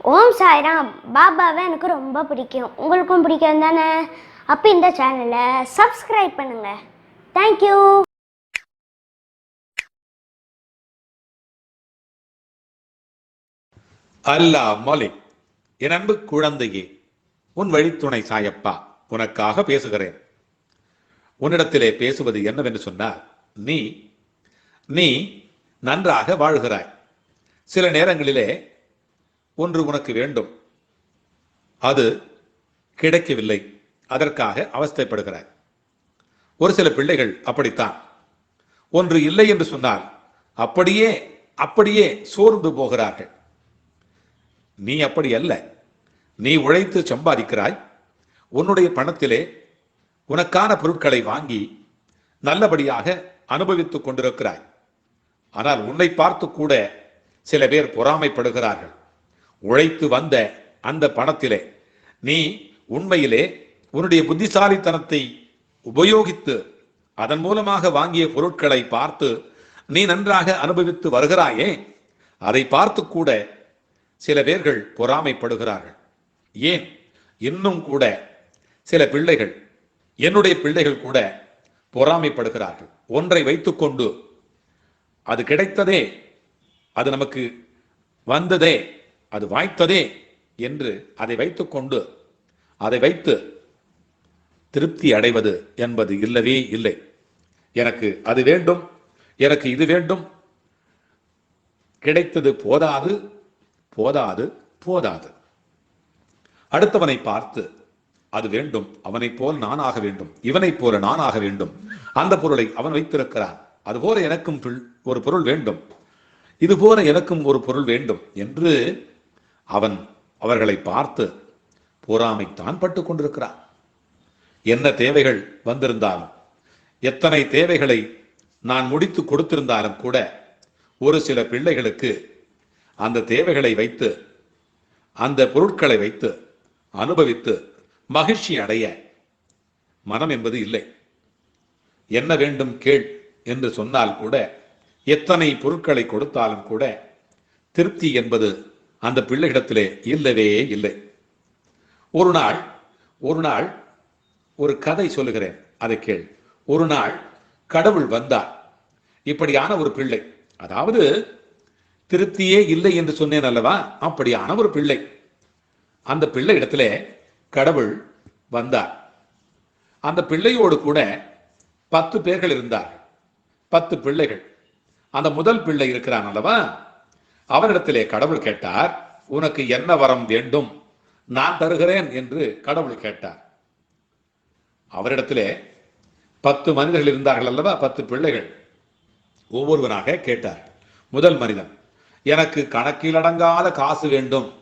ஓம் சாய்ராம். பாபாவை எனக்கு ரொம்ப பிடிக்கும். உங்களுக்கும் பிடிக்கும் தானே? அப்போ இந்த சேனலை சப்ஸ்கிரைப் பண்ணுங்க. தேங்க்யூ அல்லாஹ் மாலிக் என் அன்பு குழந்தையே உன் வழித்துணை சாயப்பா உனக்காக பேசுகிறேன். உன்னிடத்திலே பேசுவது என்னவென்று சொன்னால் நீ நீ நன்றாக வாழ்கிறாய். சில நேரங்களிலே ஒன்று உனக்கு வேண்டும். அது கிடைக்கவில்லை. அதற்காக அவஸ்தைப்படுகிறாய். ஒரு சில பிள்ளைகள் அப்படித்தான். ஒன்று இல்லை என்று சொன்னால் அப்படியே அப்படியே சோர்ந்து போகிறார்கள். நீ அப்படி அல்ல. நீ உழைத்து சம்பாதிக்கிறாய். உன்னுடைய பணத்திலே உனக்கான பொருட்களை வாங்கி நல்லபடியாக அனுபவித்துக் கொண்டிருக்கிறாய். ஆனால் உன்னை பார்த்து கூட சில பேர் பொறாமைப்படுகிறார்கள். உழைத்து வந்த அந்த பணத்திலே நீ உண்மையிலே உன்னுடைய புத்திசாலித்தனத்தை உபயோகித்து அதன் மூலமாக வாங்கிய பொருட்களை பார்த்து நீ நன்றாக அனுபவித்து வருகிறாயே அதை பார்த்து கூட சில பேர்கள் பொறாமைப்படுகிறார்கள். ஏன்? இன்னும் கூட சில பிள்ளைகள் என்னுடைய பிள்ளைகள் கூட பொறாமைப்படுகிறார்கள். ஒன்றை வைத்துக்கொண்டு அது கிடைத்ததே அது நமக்கு வந்ததே அது வாய்த்ததே என்று அதை வைத்துக்கொண்டு அதை வைத்து திருப்தி அடைவது என்பது இல்லவே இல்லை. எனக்கு அது வேண்டும் எனக்கு இது வேண்டும். கிடைத்தது போதாது போதாது போதாது. அடுத்தவனை பார்த்து அது வேண்டும் அவனைப் போல் நான் ஆக வேண்டும் இவனைப் போல நான் ஆக வேண்டும். அந்த பொருளை அவன் வைத்திருக்கிறான். அதுபோல எனக்கும் பிள்- ஒரு பொருள் வேண்டும். இது போல எனக்கும் ஒரு பொருள் வேண்டும் என்று அவன் அவர்களை பார்த்து பொறாமைத்தான் பட்டு கொண்டிருக்கிறான். என்ன தேவைகள் வந்திருந்தாலும் எத்தனை தேவைகளை நான் முடித்து கொடுத்திருந்தாலும் கூட ஒரு சில பிள்ளைகளுக்கு அந்த தேவைகளை வைத்து அந்த பொருட்களை வைத்து அனுபவித்து மகிழ்ச்சி அடைய மனம் என்பது இல்லை. என்ன வேண்டும் கேள் என்று சொன்னால் கூட எத்தனை பொருட்களை கொடுத்தாலும் கூட திருப்தி என்பது அந்த பிள்ளைகளிடத்திலே இல்லவே இல்லை. ஒரு நாள் ஒரு நாள் ஒரு கதை சொல்லுகிறேன் அதை கேள். ஒரு நாள் கடவுள் வந்தார். இப்படியான ஒரு பிள்ளை. அதாவது திருப்தியே இல்லை என்று சொன்னேன் அல்லவா? அப்படியான ஒரு பிள்ளை. அந்த பிள்ளை இடத்துல கடவுள் வந்தார். அந்த பிள்ளையோடு கூட பத்து பேர்கள் இருந்தார் பத்து பிள்ளைகள். அந்த முதல் பிள்ளை இருக்கிறான் அல்லவா? அவனிடத்திலே கடவுள் கேட்டார் உனக்கு என்ன வரம் வேண்டும்? நான் தருகிறேன் என்று கடவுள் கேட்டார். அவரிடத்திலே பத்து மனிதர்கள் இருந்தார்கள் அல்லவா? பத்து பிள்ளைகள். ஒவ்வொருவராக கேட்டார் முதல் மனிதன் எனக்கு கணக்கில் அடங்காத காசு வேண்டும்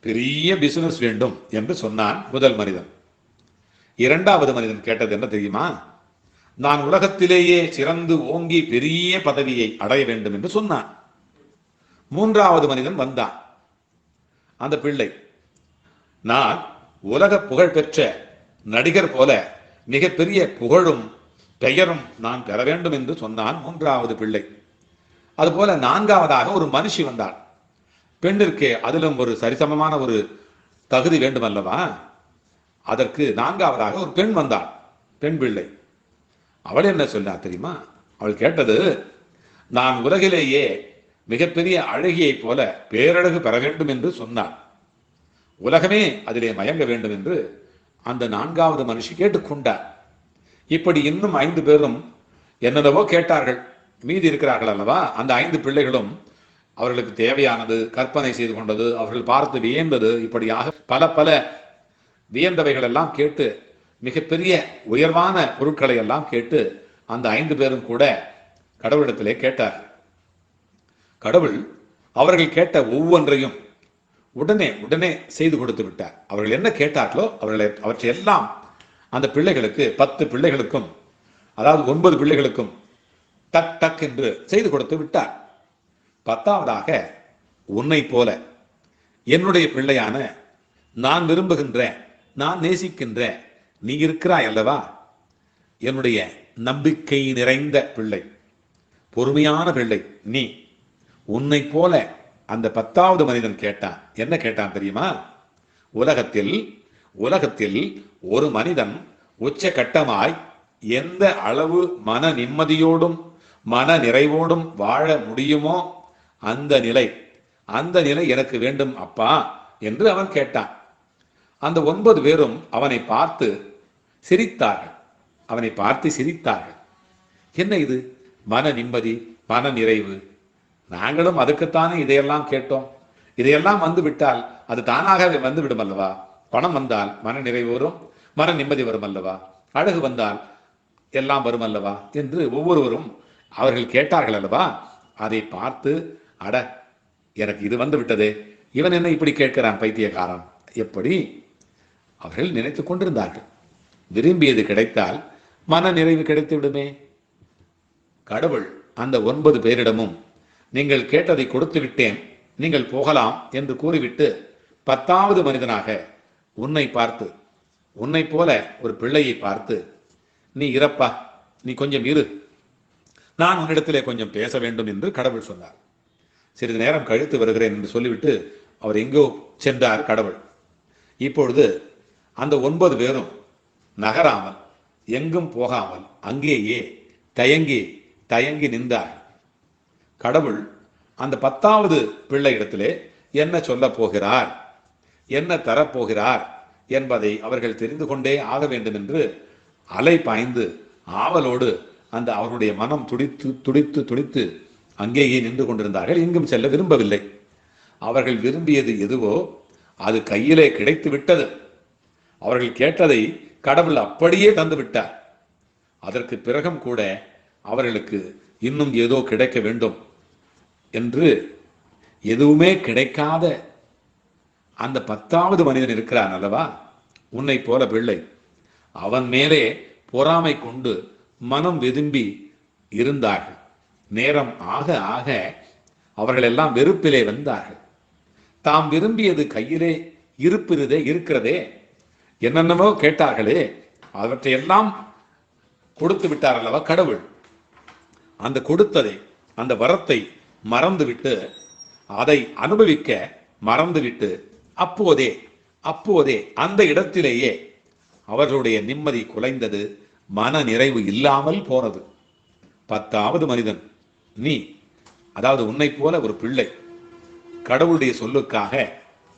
பெரிய பிசினஸ் வேண்டும் என்று சொன்னான் முதல் மனிதன். இரண்டாவது மனிதன் கேட்டது என்ன தெரியுமா? நான் உலகத்திலேயே சிறந்து ஓங்கி பெரிய பதவியை அடைய வேண்டும் என்று சொன்னான். மூன்றாவது மனிதன் வந்தான். அந்த பிள்ளை நான் உலக புகழ் பெற்ற நடிகர் போல மிகப்பெரிய புகழும் பெயரும் நான் பெற வேண்டும் என்று சொன்னான் மூன்றாவது பிள்ளை. அதுபோல நான்காவதாக ஒரு மனுஷி வந்தாள் பெண்ணிற்கு அதிலும் ஒரு சரிசமமான ஒரு தகுதி வேண்டும் அல்லவா அதற்கு நான்காவதாக ஒரு பெண் வந்தாள் பெண் பிள்ளை அவள் என்ன சொன்னா தெரியுமா? அவள் கேட்டது நான் உலகிலேயே மிகப்பெரிய அழகியைப் போல பேரழகு பெற வேண்டும் என்று சொன்னான். உலகமே அதிலே மயங்க வேண்டும் என்று அந்த நான்காவது மனுஷி கேட்டுக்கொண்டார் இப்படி இன்னும் ஐந்து பேரும் என்னென்னவோ கேட்டார்கள். மீதி இருக்கிறார்கள் அல்லவா? அந்த ஐந்து பிள்ளைகளும் அவர்களுக்கு தேவையானது கற்பனை செய்து கொண்டது அவர்கள் பார்த்து வியந்தது இப்படியாக பல பல வியந்தவைகள் எல்லாம் கேட்டு மிகப்பெரிய உயர்வான பொருட்களை எல்லாம் கேட்டு அந்த ஐந்து பேரும் கூட கடவுளிடத்திலே கேட்டார் கடவுள் அவர்கள் கேட்ட ஒவ்வொன்றையும் உடனே உடனே செய்து கொடுத்து விட்டார். அவர்கள் என்ன கேட்டார்களோ அவர்களை அவற்றை எல்லாம் அந்த பிள்ளைகளுக்கு பத்து பிள்ளைகளுக்கும் அதாவது ஒன்பது பிள்ளைகளுக்கும் டக் டக் என்று செய்து கொடுத்து விட்டார். பத்தாவதாக உன்னை போல என்னுடைய பிள்ளையான நான் விரும்புகின்ற நான் நேசிக்கின்ற நீ இருக்கிறாய் அல்லவா? என்னுடைய நம்பிக்கை நிறைந்த பிள்ளை பொறுமையான பிள்ளை நீ. உன்னை போல அந்த பத்தாவது மனிதன் கேட்டான். என்ன கேட்டான் தெரியுமா? உலகத்தில் உலகத்தில் ஒரு மனிதன் உச்சகட்டமாய் எந்த அளவு மன நிம்மதியோடும் மன நிறைவோடும் வாழ முடியுமோ அந்த நிலை அந்த நிலை எனக்கு வேண்டும் அப்பா என்று அவன் கேட்டான். அந்த ஒன்பது பேரும் அவனை பார்த்து சிரித்தார்கள். அவனை பார்த்து சிரித்தார்கள். என்ன இது? மன நிம்மதி மன நிறைவு நாங்களும் அதுக்குத்தானே இதையெல்லாம் கேட்டோம். இதையெல்லாம் வந்து விட்டால் அது தானாகவே வந்து விடும் அல்லவா? பணம் வந்தால் மன நிறைவு வரும் மன நிம்மதி வரும் அல்லவா? அழகு வந்தால் எல்லாம் வரும் அல்லவா? என்று ஒவ்வொருவரும் அவர்கள் கேட்டார்கள் அல்லவா? அதை பார்த்து அட எனக்கு இது வந்து விட்டதே. இவன் என்ன இப்படி கேட்கிறான் பைத்தியக்காரன்? எப்படி அவர்கள் நினைத்து கொண்டிருந்தார்கள். விரும்பியது கிடைத்தால் மன நிறைவு கிடைத்து விடுமே. கடவுள் அந்த ஒன்பது பேரிடமும் நீங்கள் கேட்டதை கொடுத்து விட்டேன் நீங்கள் போகலாம் என்று கூறிவிட்டு பத்தாவது மனிதனாக உன்னை பார்த்து உன்னை போல ஒரு பிள்ளையை பார்த்து நீ இறப்பா நீ கொஞ்சம் இரு. நான் உன்னிடத்திலே கொஞ்சம் பேச வேண்டும் என்று கடவுள் சொன்னார். சிறிது நேரம் கழித்து வருகிறேன் என்று சொல்லிவிட்டு அவர் எங்கோ சென்றார் கடவுள். இப்பொழுது அந்த ஒன்பது பேரும் நகராமல் எங்கும் போகாமல் அங்கேயே தயங்கி தயங்கி நின்றார்கள். கடவுள் அந்த பத்தாவது பிள்ளை இடத்திலே என்ன சொல்ல போகிறார்? என்ன தரப்போகிறார் என்பதை அவர்கள் தெரிந்து கொண்டே ஆக வேண்டும் என்று அலை பாய்ந்து ஆவலோடு அந்த அவருடைய மனம் துடித்து துடித்து துடித்து அங்கேயே நின்று கொண்டிருந்தார்கள். எங்கும் செல்ல விரும்பவில்லை. அவர்கள் விரும்பியது எதுவோ அது கையிலே கிடைத்து விட்டது. அவர்கள் கேட்டதை கடவுள் அப்படியே தந்து விட்டார். அதற்கு பிறகும் கூட அவர்களுக்கு இன்னும் ஏதோ கிடைக்க வேண்டும். என்று எதுவுமே கிடைக்காத அந்த பத்தாவது மனிதன் இருக்கிறான் அல்லவா? உன்னை போல பிள்ளை. அவன் மேலே பொறாமை கொண்டு மனம் வெதும்பி இருந்தார்கள். நேரம் ஆக ஆக அவர்கள் எல்லாம் வெறுப்பிலே வந்தார்கள். தாம் விரும்பியது கையிலே இருப்பிருதே இருக்கிறதே. என்னென்னமோ கேட்டார்களே அவற்றையெல்லாம் கொடுத்து விட்டார் அல்லவா கடவுள்? அந்த கொடுத்ததை அந்த வரத்தை மறந்துவிட்டு அதை அனுபவிக்க மறந்துவிட்டு அப்போதே அப்போதே அந்த இடத்திலேயே அவர்களுடைய நிம்மதி குலைந்தது மன நிறைவு இல்லாமல் போனது. பத்தாவது மனிதன் நீ அதாவது உன்னை போல ஒரு பிள்ளை கடவுளுடைய சொல்லுக்காக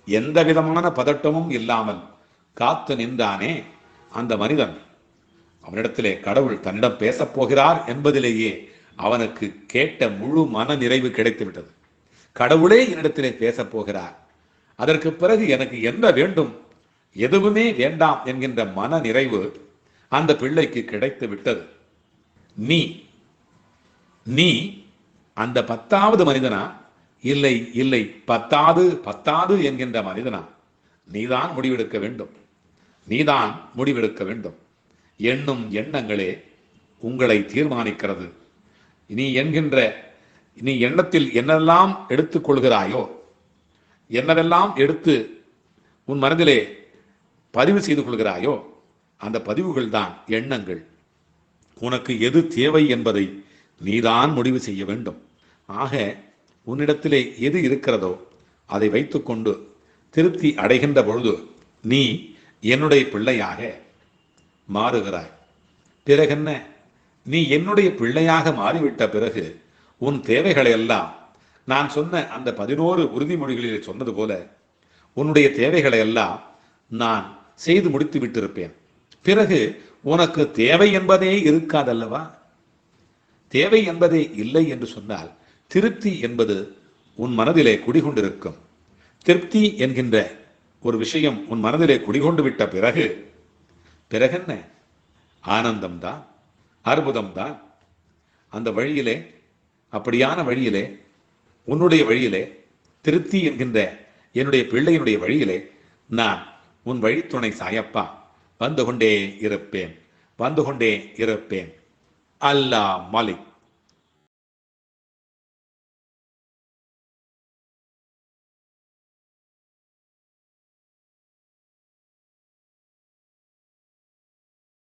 எந்த விதமான பதட்டமும் இல்லாமல் காத்து நின்றானே அந்த மனிதன். அவனிடத்திலே கடவுள் தன்னிடம் பேசப் போகிறார் என்பதிலேயே அவனுக்கு கேட்ட முழு மன நிறைவு கிடைத்து விட்டது கடவுளே என்னிடத்திலே பேசப் போகிறார் அதற்கு பிறகு எனக்கு என்ன வேண்டும்? எதுவுமே வேண்டாம் என்கின்ற மன நிறைவு அந்த பிள்ளைக்கு கிடைத்து விட்டது நீ நீ அந்த பத்தாவது மனிதனா? இல்லை இல்லை பத்தாது பத்தாது என்கின்ற மனிதனா? நீதான் முடிவெடுக்க வேண்டும். நீதான் முடிவெடுக்க வேண்டும். எண்ணும் எண்ணங்களே உங்களை தீர்மானிக்கிறது. நீ என்கின்ற நீ எண்ணத்தில் என்னெல்லாம் எடுத்துக் கொள்கிறாயோ என்னவெல்லாம் எடுத்து உன் மனதிலே பதிவு செய்து கொள்கிறாயோ அந்த பதிவுகள் தான் எண்ணங்கள். உனக்கு எது தேவை என்பதை நீதான் முடிவு செய்ய வேண்டும். ஆக உன்னிடத்திலே எது இருக்கிறதோ அதை வைத்துக்கொண்டு திருப்தி அடைகின்ற பொழுது நீ என்னுடைய பிள்ளையாக மாறுகிறாய். பிறகென்ன? நீ என்னுடைய பிள்ளையாக மாறிவிட்ட பிறகு உன் தேவைகளை எல்லாம் நான் சொன்ன அந்த பதினோரு உறுதிமொழிகளில் சொன்னது போல உன்னுடைய தேவைகளை எல்லாம் நான் செய்து முடித்து விட்டிருப்பேன். பிறகு உனக்கு தேவை என்பதே இருக்காதல்லவா? தேவை என்பதே இல்லை என்று சொன்னால் திருப்தி என்பது உன் மனதிலே குடிகொண்டிருக்கும். திருப்தி என்கின்ற ஒரு விஷயம் உன் மனதிலே குடிகொண்டு விட்ட பிறகு பிறகென்ன? ஆனந்தம்தான். அற்புதம்தான். அந்த வழியிலே அப்படியான வழியிலே உன்னுடைய வழியிலே திருப்தி என்கின்ற என்னுடைய பிள்ளையினுடைய வழியிலே நான் உன் வழித்துணை சாயப்பா வந்து கொண்டே இருப்பேன் வந்து கொண்டே இருப்பேன். அல்லாஹ் மலிக்.